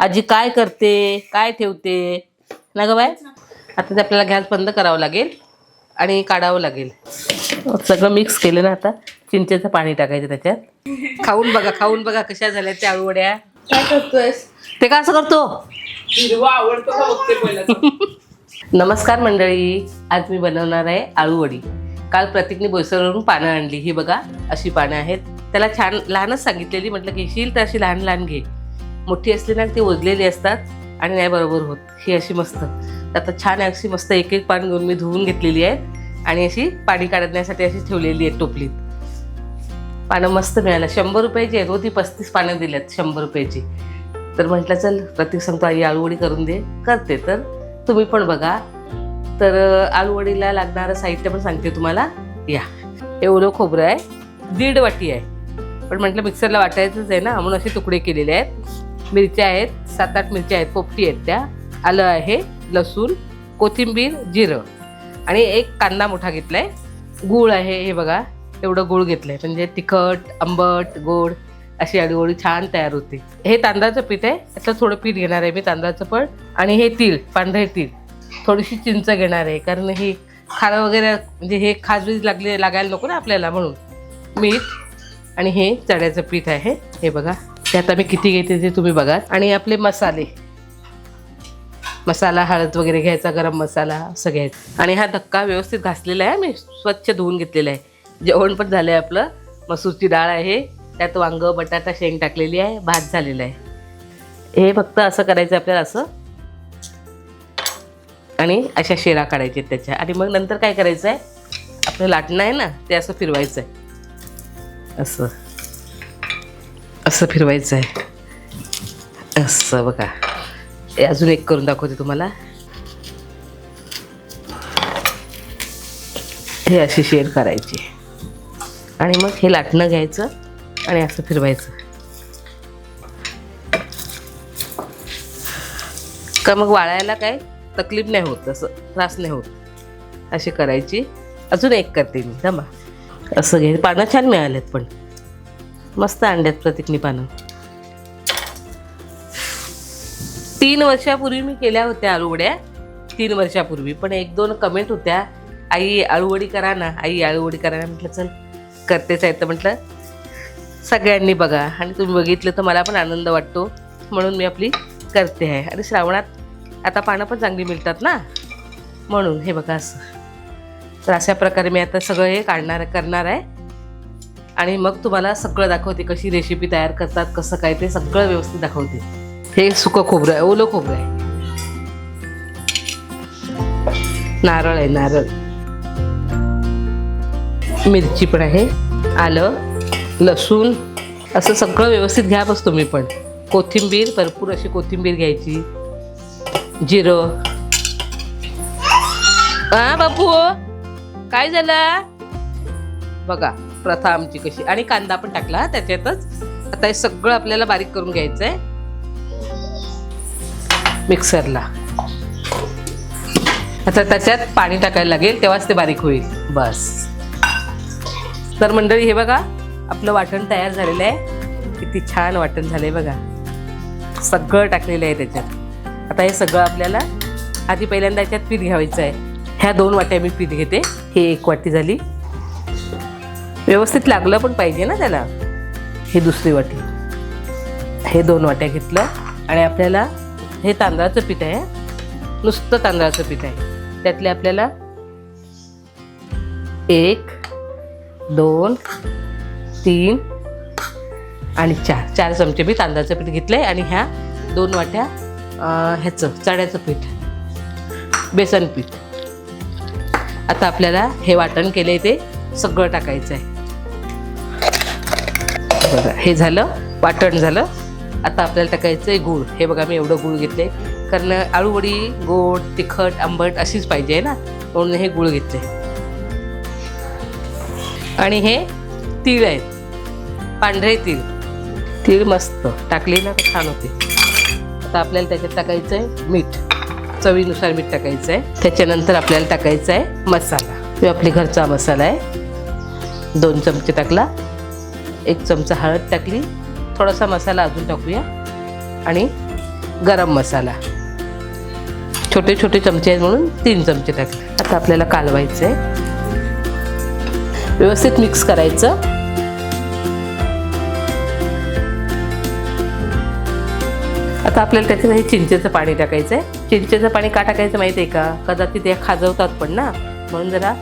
आजी काय करते? काय ठेवते? ना ग बाय आता ते आपल्याला गॅस बंद करावं लागेल आणि काढावं लागेल. सगळं मिक्स केलं ना आता. चिंचेचं पाणी टाकायचं त्याच्यात. खाऊन बघा खाऊन बघा कशा झाल्या त्या आळूवड्या. काय करतोयस? ते का असं करतो? नमस्कार मंडळी. आज मी बनवणार आहे आळूवडी. काल प्रतीकने बोईसरवरून पानं आणली. ही बघा अशी पानं आहेत. त्याला छान लहानच सांगितलेली. म्हटलं घेशील तर अशी लहान लहान घे. मोठी असली ना ती ओजलेली असतात आणि नाही बरोबर होत. ही अशी मस्त. आता छान अशी मस्त एक एक पान घेऊन मी धुवून घेतलेली आहे आणि अशी पाणी काढण्यासाठी अशी ठेवलेली आहे टोपलीत. पानं मस्त मिळालं. शंभर रुपयाची आहे हो ती पस्तीस पानं दिल्यात शंभर रुपयाची. तर म्हटलं चल प्रत्येक सांगतो आई आळूवडी करून दे. करते. तर तुम्ही पण बघा. तर आळूवडीला लागणारं साहित्य पण सांगते तुम्हाला. या. एवढं खोबरं आहे. दीड वाटी आहे. पण म्हटलं मिक्सरला वाटायचंच आहे ना म्हणून असे तुकडे केलेले आहेत. मिरच्या आहेत सात आठ मिरच्या आहेत पोपटी आहेत त्या. आलं आहे लसूण कोथिंबीर जिरं. आणि एक कांदा मोठा घेतला आहे गूळ आहे हे बघा एवढं गूळ घेतलं आहे म्हणजे तिखट आंबट गोड अशी आळूवडी छान तयार होते. हे तांदळाचं पीठ आहे याचं थोडं पीठ घेणार आहे मी तांदळाचं पण. आणि हे तीळ पांढरे तीळ. थोडीशी चिंच घेणार आहे कारण हे खारं वगैरे म्हणजे हे खाजवीज लागले लागायला नको ना आपल्याला म्हणून. मीठ आणि हे चण्याचं पीठ आहे हे बघा. ते आता मी किती घेते ते तुम्ही बघा आणि आपले मसाले. मसाला हळद वगैरे घ्यायचा गरम मसाला असं घ्यायचं. आणि हा धक्का व्यवस्थित घासलेला आहे. मी स्वच्छ धुवून घेतलेला आहे. जेवण पण झालं आहे आपलं. मसूरची डाळ आहे. त्यात वांग बटाटा शेंग टाकलेली आहे. भात झालेला आहे. हे फक्त असं करायचं आपल्याला असं. आणि अशा शेरा काढायच्या आहेत त्याच्या. आणि मग नंतर काय करायचं आहे? आपलं लाटणं आहे ना ते असं फिरवायचं आहे. असं. असं फिरवायचं आहे असं बघा. हे अजून एक करून दाखवते तुम्हाला. हे अशी शेअर करायची. आणि मग हे लाटणं घ्यायचं आणि असं फिरवायचं. का मग वाळायला काय? तकलीफ नाही होत असं त्रास नाही होत. अशी करायची. अजून एक करते मी जमा असं घे. पानं छान मिळालेत पण. मस्त आणल्यात प्रतीकनी पानं तीन वर्षापूर्वी मी केल्या होत्या आळूवड्या. तीन वर्षापूर्वी. पण एक दोन कमेंट होत्या. आई आळूवडी करा ना. आई आळूवडी करा ना. म्हटलं चल करतेच आहे तर म्हटलं सगळ्यांनी बघा. आणि तुम्ही बघितलं तर मला पण आनंद वाटतो. म्हणून मी आपली करते आहे. आणि श्रावणात आता पानं पण चांगली मिळतात ना. म्हणून हे बघा असं. तर अशा प्रकारे मी आता सगळं हे काढणार करणार आहे. आणि मग तुम्हाला सगळं दाखवते कशी रेसिपी तयार करतात कसं काय ते सगळं व्यवस्थित दाखवते. हे सुकं खोबरं आहे ओलं खोबरं आहे. नारळ आहे नारळ. मिरची पण आहे आलं लसूण असं सगळं व्यवस्थित घ्या बस तुम्ही पण. कोथिंबीर भरपूर अशी कोथिंबीर घ्यायची. जिरं. हा बापू हो. काय झालं? बघा. प्रथा आमची कशी? आणि कांदा पण टाकला त्याच्यातच. आता हे सगळं आपल्याला बारीक करून घ्यायचं आहे मिक्सरला. आता त्याच्यात पाणी टाकायला लागेल तेव्हाच ते बारीक होईल. बस. तर मंडळी हे बघा आपलं वाटण तयार झालेलं आहे. किती छान वाटण झालंय बघा. सगळं टाकलेलं आहे त्याच्यात. आता हे सगळं आपल्याला आधी पहिल्यांदा याच्यात पीठ घ्यायचं आहे. ह्या दोन वाट्या मी पीठ घेते. ही एक वाटी झाली. व्यवस्थित लागलं पण पाहिजे ना त्याला. हे दुसरी वाटी. हे दोन वाट्या घेतलं आणि आपल्याला हे तांदळाचं पीठ आहे. नुसतं तांदळाचं पीठ आहे. त्यातले आपल्याला एक दोन तीन आणि चार. चार चमचे मी तांदळाचं पीठ घेतलं आहे आणि ह्या दोन वाट्या ह्याचं चण्याचं पीठ. बेसन पीठ. आता आपल्याला हे वाटण केलं आहे ते सगळं टाकायचं आहे बघा हे झालं वाटण झालं. आता आपल्याला टाकायचं आहे गूळ. हे बघा मी एवढं गूळ घेतले कारण आळूवडी गोड तिखट आंबट अशीच पाहिजे ना? म्हणून हे गूळ घेतले आणि हे तीळ आहेत पांढरे तीळ. तीळ मस्त. टाकले ना तर छान होते. आता आपल्याला त्याच्यात टाकायचं आहे मीठ. चवीनुसार मीठ टाकायचं आहे त्याच्यानंतर आपल्याला टाकायचा आहे मसाला. तो आपली घरचा मसाला आहे. दोन चमचे टाकला. एक चमचा हळद टाकली थोडासा मसाला अजून टाकूया आणि गरम मसाला. छोटे छोटे चमचे आहेत म्हणून तीन चमचे टाकले. आता आपल्याला कालवायचं आहे व्यवस्थित मिक्स करायचं. आता आपल्याला त्याच्यात हे चिंचेचं पाणी टाकायचं आहे चिंचेचं पाणी का टाकायचं माहिती आहे का? कदाचित या खाजवतात पण ना. म्हणून जरा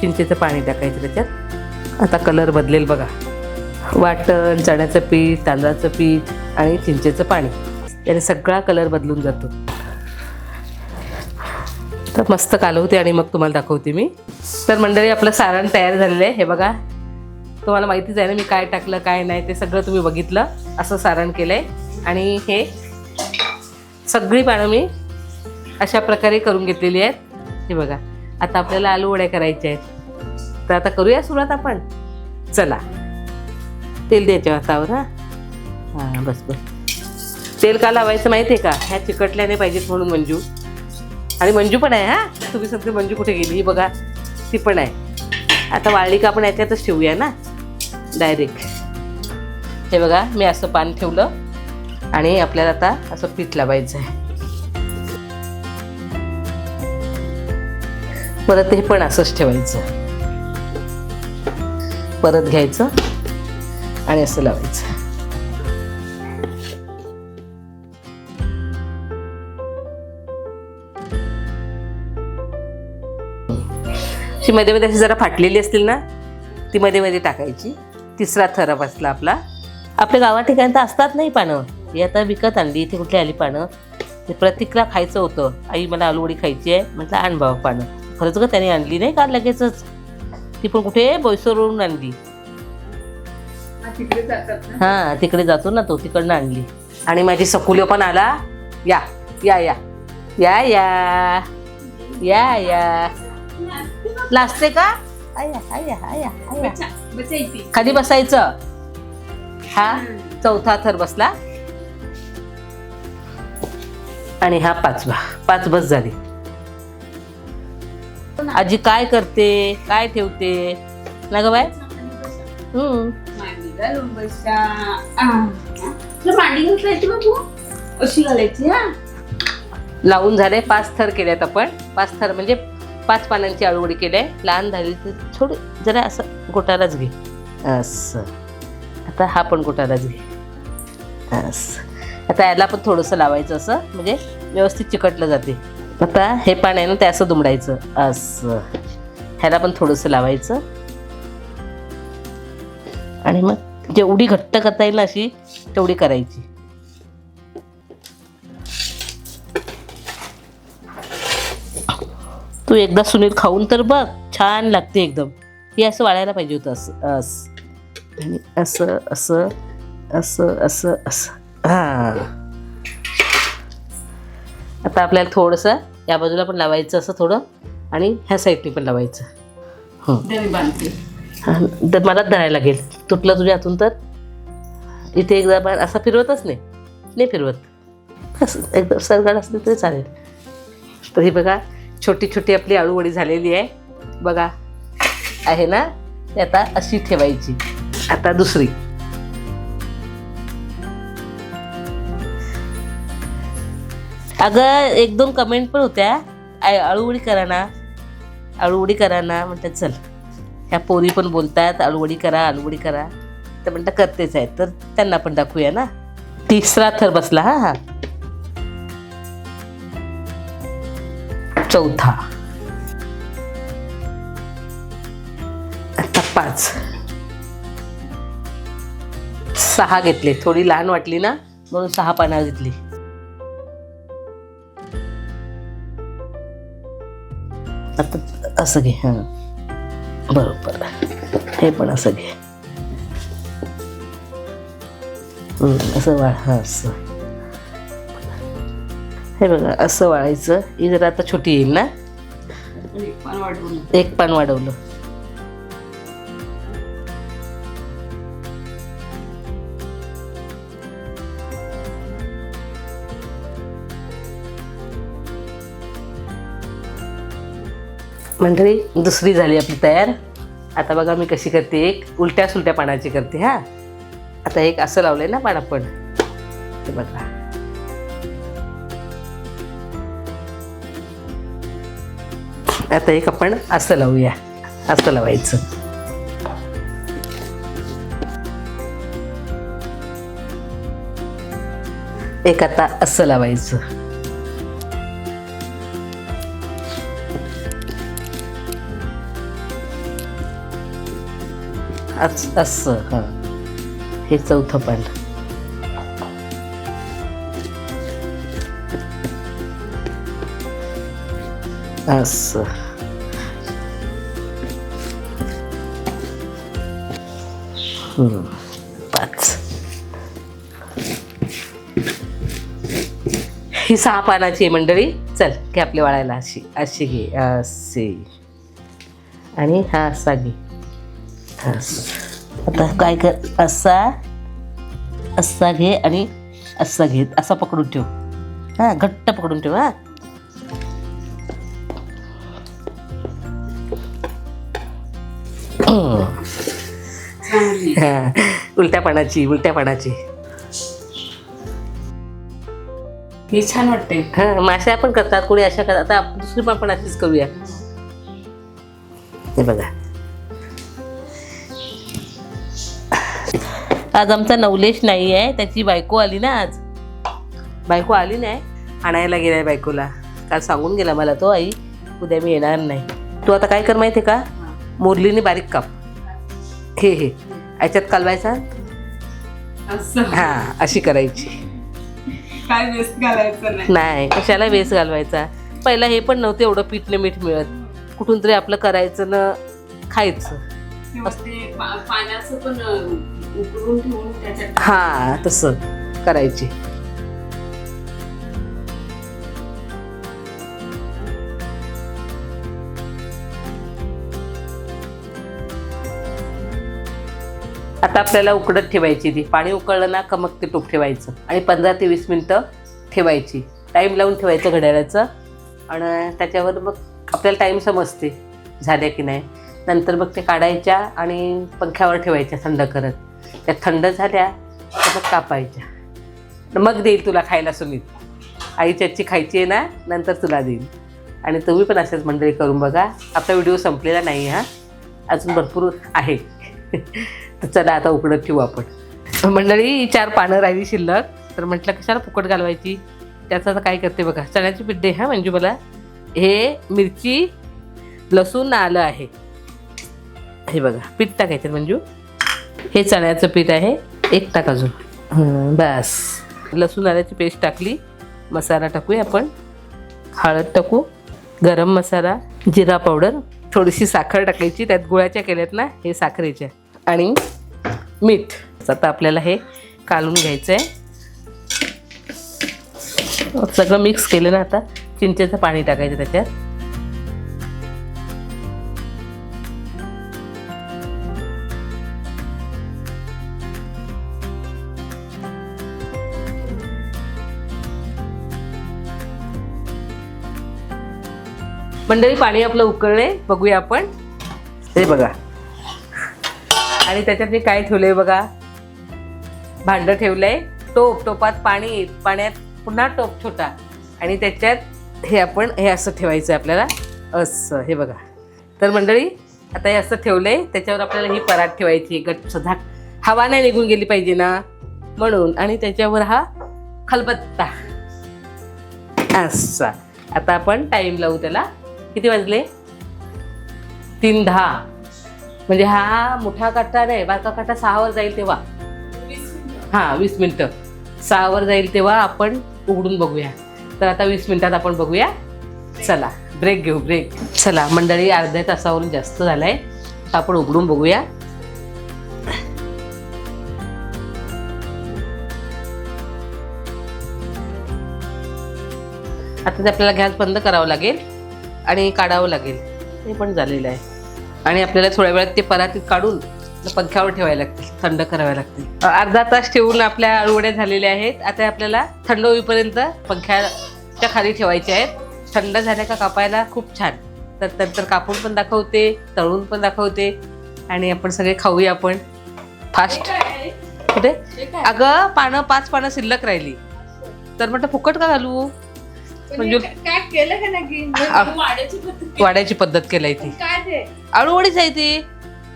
चिंचेचं पाणी टाकायचं त्याच्यात. आता कलर बदलेल बघा. वाटण चण्याचं पीठ तांदळाचं पीठ आणि चिंचेचं पाणी. याने सगळा कलर बदलून जातो. तर मस्त कालवते आणि मग तुम्हाला दाखवते मी. तर मंडळी आपलं सारण तयार झालेलं आहे. हे बघा. तुम्हाला माहितीच आहे ना मी काय टाकलं काय नाही ते सगळं तुम्ही बघितलं असं सारण केलं आहे आणि हे सगळी पानं मी अशा प्रकारे करून घेतलेली आहेत. हे बघा. आता आपल्याला आलू वड्या करायच्या आहेत. तर आता करूया सुरुवात आपण? चला. तेल द्यायच्या हातावर हां? हां बस बस. तेल का लावायचं माहिती आहे का? ह्या चिकटल्याने पाहिजेत म्हणून मंजू. आणि मंजू पण आहे हा? तुम्ही समजा मंजू कुठे गेली? ही बघा ती पण आहे. आता वाळली का आपण याच्यातच ठेवूया ना? डायरेक्ट हे बघा मी असं पान ठेवलं आणि आपल्याला आता असं पीठ लावायचं आहे. परत हे पण असंच ठेवायचं. परत घ्यायचं. आणि असं लावायचं. ती मध्ये मध्ये अशी जरा फाटलेली असतील ना ती मध्ये मध्ये टाकायची. तिसरा थर बसला आपला. आपल्या गावा ठिकाणी तर असतात नाही पानं. ही आता विकत आणली इथे कुठली आली पानं. ते प्रतीकला खायचं होतं. आई मला आलूवडी खायची आहे म्हटलं आण बाबा पानं. खरंच का त्याने आणली नाही का लगेचच? ती पण कुठे? बोईसरवरून आणली. तिकडे जातात ना. हां तिकडे जातो ना तो तिकडनं आणली. आणि माझी सकुल्यो पण आला. या या या. या या. या या. लाजते का? आया आया आया आया. बचा बचा इथे. खाली बसायचं. हा चौथा थर बसला. आणि हा पाचवा. पाच बस झाली. आजी काय करते? काय ठेवते? ना ग बाय हम्म. बसा. तुला मांडी तू अशी घालायची हा लावून झाले पाच थर केलेत आपण पाच थर म्हणजे पाच पानांची आळूवडी केली लहान झाली तर थोडी जरा असं गोटालाच घे असं आता हा पण गोटालाच घे असं आता याला पण थोडंसं लावायचं असं म्हणजे व्यवस्थित चिकटलं जाते आता हे पान आहे ना ते असं दुमडायचं असं ह्याला पण थोडंसं लावायचं आणि मग जेवढी घट्ट करता येईल अशी तेवढी करायची. तू एकदा सुनील खाऊन तर बघ छान लागते एकदम. हे असं वाळायला पाहिजे होतं असं असं. आणि असं असं असं असं असं. हां. आता आपल्याला थोडंसं या बाजूला पण लावायचं असं थोडं आणि ह्या साईडने पण लावायचं. हो. बांधते. तर मलाच धरायला लागेल. तुटलं तुझ्या हातून तर. इथे एकदा बाहेर असा फिरवतच नाही. नाही फिरवत. असं एकदम सरगाड असली तरी चालेल. तर ही बघा छोटी छोटी आपली आळूवडी झालेली आहे. बघा आहे ना? ती आता अशी ठेवायची. आता दुसरी. अगं एक दोन कमेंट पण होत्या. आळूवडी करा ना. आळूवडी करा ना. म्हणतात चल. ह्या पोरी पण बोलतात आलूवडी करा आलूवडी करा. तर म्हणतात करतेच आहेत. तर त्यांना पण दाखवूया ना. तिसरा थर बसला हा हा. चौथा. आता पाच. सहा घेतले. थोडी लहान वाटली ना म्हणून सहा पानं घेतली. आता असं घे हां. बरोबर. हे पण असं घे. असं वाळ हां असं. हे बघा असं वाळायचं. ही जरा आता छोटी येईल ना? एक पान वाढवून. एक पान वाढवलं. मंडळी दुसरी झाली आपली तयार. आता बघा मी कशी करते एक उलट्या सुलट्या पानाची करते हा. आता एक असं लावलंय ना पानापण ते बघा. आता एक आपण असं लावूया. असं लावायचं. एक आता असं लावायचं. असं असं हां. हे चौथं पान असं पाच. ही सहा पानाची आहे मंडळी. चल घे आपली वाळायला अशी अशी घे असे. आणि हा असा घे. आता काय कर असा असा घे आणि असा घे असा पकडून ठेव. हा घट्ट पकडून ठेव हा. हा, उलट्या पानाची उलट्या पानाची. हे छान वाटते हा माश्या पण करतात कोणी अशा करतात. आता दुसरी पण आपण अशीच करूया. हे बघा. आज आमचा नवलेश नाही आहे त्याची बायको आली ना आज. बायको आली नाही आणायला गेलाय बायकोला. काल सांगून गेला मला तो आई उद्या मी येणार नाही. तू आता काय कर माहिती आहे का? मुरलीने बारीक काप. हे हे. याच्यात कालवायचा? असं. हा अशी करायची. काय वेस्ट घालायचं नाही. कशाला वेस घालवायचा? पहिला हे पण नव्हतं एवढं पीठ न मीठ मिळत. कुठून तरी आपलं करायचं न खायचं. पाण्याचं पण उकळून ठेवून त्याच्यात हा तसं करायची. आता आपल्याला उकडत ठेवायची ती. पाणी उकळलं ना का मग ते टोप ठेवायचं. आणि पंधरा ते वीस मिनटं ठेवायची. टाईम लावून ठेवायचं घड्याळाचं. आणि त्याच्यावर मग आपल्याला टाईम समजते झाल्या की नाही. नंतर मग ते काढायच्या आणि पंख्यावर ठेवायच्या थंड करत. त्या थंड झाल्या तर मग कापायच्या. मग देईल तुला खायला सुमित. आईची आजची खायची आहे ना नंतर तुला देईल. आणि तुम्ही पण असेच मंडळी करून बघा. आपला व्हिडिओ संपलेला नाही हा? अजून भरपूर आहे. तर चला आता उकडत ठेवू आपण. मंडळी ही चार पानं राहिली शिल्लक. तर म्हटलं कशाला फुकट घालवायची? त्याचं आता काय करते बघा. चण्याची पिड्डे हा मंजू मला हे मिरची लसूण आलं आहे. हे बघा पीठ टाकायचं मंजू. हे चण्याचं पीठ आहे. एक टाक अजून. बस. लसूण आल्याची पेस्ट टाकली. मसाला टाकूया आपण. हळद टाकू. गरम मसाला जिरा पावडर थोडीशी साखर टाकायची. त्यात गुळाच्या केल्यात ना हे साखरेच्या. आणि मीठ. आता आपल्याला हे कालून घ्यायचं आहे सगळं मिक्स केलं ना आता. चिंचेचं पाणी टाकायचं त्याच्यात. मंडळी पाणी आपलं उकळले बघूया आपण. हे बघा. आणि त्याच्यात मी काय ठेवलंय बघा? भांड ठेवलंय. टोप टोपात पाणी पाण्यात पुन्हा टोप छोटा. आणि त्याच्यात हे आपण हे असं ठेवायचं आपल्याला. असं हे बघा. तर मंडळी आता हे असं ठेवलंय. त्याच्यावर आपल्याला ही परात ठेवायची. गच्च झाक. हवा नाही निघून गेली पाहिजे ना? म्हणून. आणि त्याच्यावर हा खलबत्ता. असा. आता आपण टाइम लावू त्याला. किती वाजले? तीन दहा. म्हणजे हा मोठा काटा नाही बारका काटा सहावर जाईल तेव्हा. हां वीस मिनटं. सहावर जाईल तेव्हा आपण उघडून बघूया. तर आता वीस मिनिटात आपण बघूया. चला ब्रेक घेऊ ब्रेक चला मंडळी अर्ध्या तासावरून जास्त झालाय. आहे आपण उघडून बघूया. आता ते आपल्याला गॅस बंद करावं लागेल. आणि काढावं लागेल. हे पण झालेलं आहे. आणि आपल्याला थोड्या वेळात ते परातीत काढून पंख्यावर ठेवायला लागतील थंड करावे लागतील. अर्धा तास ठेवून आपल्या अळवड्या झालेल्या आहेत. आता आपल्याला थंड होईपर्यंत पंख्याच्या खाली ठेवायच्या आहेत. थंड झाल्या का कापायला खूप छान. तर नंतर कापून पण दाखवते तळून पण दाखवते. आणि आपण सगळे खाऊया आपण. फास्ट कुठे? अगं पानं पाच पानं शिल्लक राहिली. तर म्हटलं फुकट का घालू? म्हणजे काय केलं का नाही आ- वाड्याची पद्धत वाड्याची पद्धत केलाय ती. काय ते? आळूवडीच आहे ती.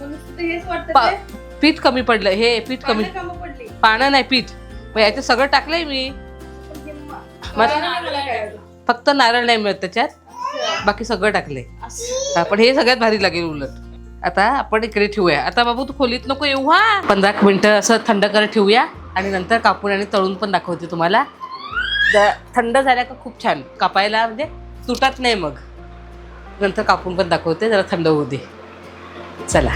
मग नुसतं हेच वाटतं पा- ते? पीठ कमी पडलं. हे पीठ कमी पानं कामं पडली. पानं नाही पीठ. मग याच्यात सगळं टाकलंय मी. पण म- मग- कळलं नाही मला काय होतं. फक्त नारळ नाही मिळत त्याच्यात. बाकी सगळं टाकले असं. पण हे सगळ्यात भारी लागेल उलट. आता आपण इकडे ठेवूया. आता बाबू तू खोलीत नको येऊ हा. पंधरा मिनिटं असं थंड करत ठेवूया. आणि नंतर कापून आणि तळून पण दाखवते तुम्हाला. थंड झाल्या का खूप छान. कापायला म्हणजे तुटत नाही मग. नंतर कापून पण दाखवते जरा थंड होऊ दे. चला.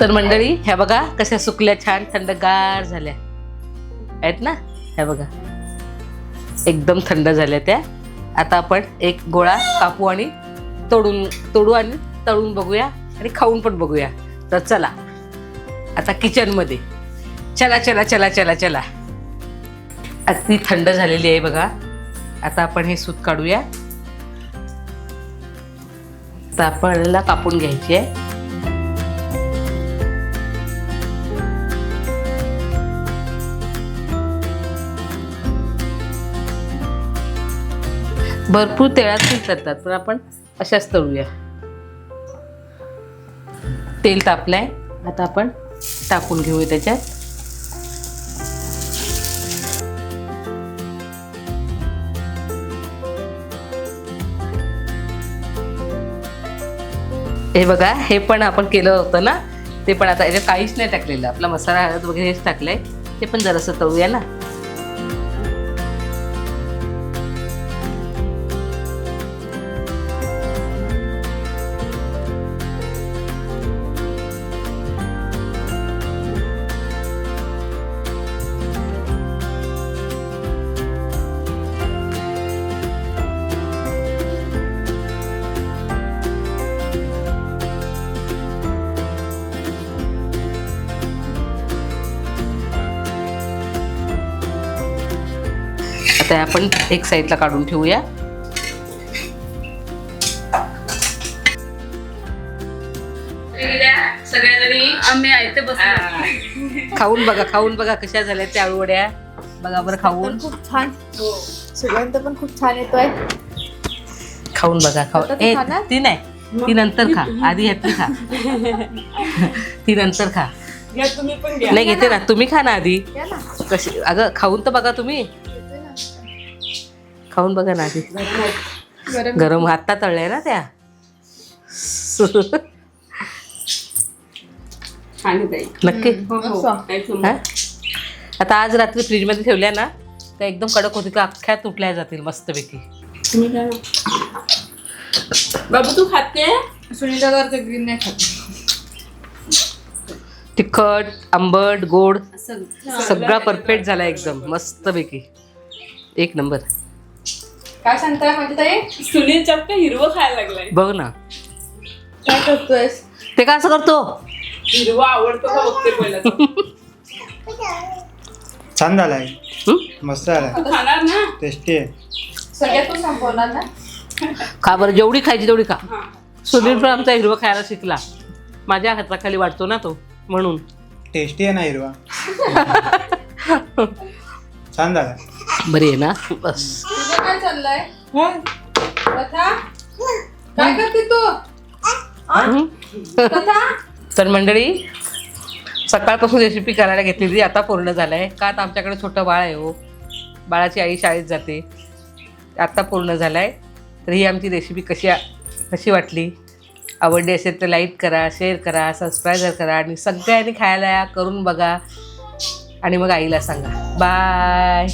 तर मंडळी ह्या बघा कशा सुकल्या छान थंडगार झाल्या. आहेत ना? ह्या बघा. एकदम थंड झाल्या त्या. आता आपण एक गोळा कापू आणि तोडून तोडू आणि तळून बघूया आणि खाऊन पण बघूया. तर चला. आता किचनमध्ये चला चला चला चला चला. अगदी थंड झालेली आहे बघा. आता आपण हे सूत काढूया. तर आपल्याला कापून घ्यायची आहे. भरपूर तेळात करतात पण आपण अशाच तळूया. तेल तापलंय. आता आपण टाकून घेऊया त्याच्यात. हे बघा हे पण आपण केलं होतं ना? ते पण आता याच्यात काहीच नाही टाकलेलं. आपला मसाला हळद वगैरे हेच टाकलंय. ते पण जरासं तळूया ना? आता आपण एक साईडला काढून ठेवूया. खाऊन बघा खाऊन बघा कशा झाल्या त्या आळूवड्या. बघा बरं खाऊन. पण खूप छान. सुगंध पण खूप छान येतोय. खाऊन बघा खाऊन. ती ए खाणार? ती नाही. ती नंतर खा. आधी ह्यातली खा. ती नंतर खा. घ्या तुम्ही पण घ्या. नाही घेते ना. तुम्ही खा ना आधी. या ना. कशी अगं खाऊन तर बघा तुम्ही. खाऊन बघा ना आधी. गरम गरम हातात तळल्या ना त्या. नक्की. हो हो. हा? आता आज रात्री फ्रीजमध्ये ठेवल्या ना त्या एकदम कडक होती का अख्ख्या तुटल्या जातील मस्तपैकी. बाबू तू खाते सुनीता तर ग्रीन नाही खात. तिखट आंबट गोड सगळा. परफेक्ट झाला एकदम मस्तपैकी. एक नंबर. काय सांगताय माझी ताई? सुनील चपका हिरवं खायला लागलाय. बघ ना. काय करतोयस? ते का असं करतो? हिरवा आवडतो का बघते पहिला तो. छान झालाय. हं? मस्त झालाय. तू खाणार ना? टेस्टी आहे. सगळ्यात तू संपवणार ना? खा बरं जेवढी खायची तेवढी खा. हा. सुनील पण आमचा हिरवं खायला शिकला. माझ्या हाताखाली वाटतो ना तो म्हणून. टेस्टी आहे ना हिरवा? छान झालाय. बरी आहे ना. बस. तुझं काय चाललंय? कथा? काय करते तू? हं? कथा? तर मंडळी सकाळपासून रेसिपी करायला घेतलेली आता पूर्ण झालंय. का आता आमच्याकडे छोटं बाळ आहे हो. बाळाची आई शाळेत जाते. आत्ता पूर्ण झालाय. तर ही आमची रेसिपी कशी कशी वाटली? आवडली असेल तर लाईक करा शेअर करा सबस्क्राईब करा आणि सगळ्यांनी खायला या करून बघा. आणि मग आईला सांगा. बाय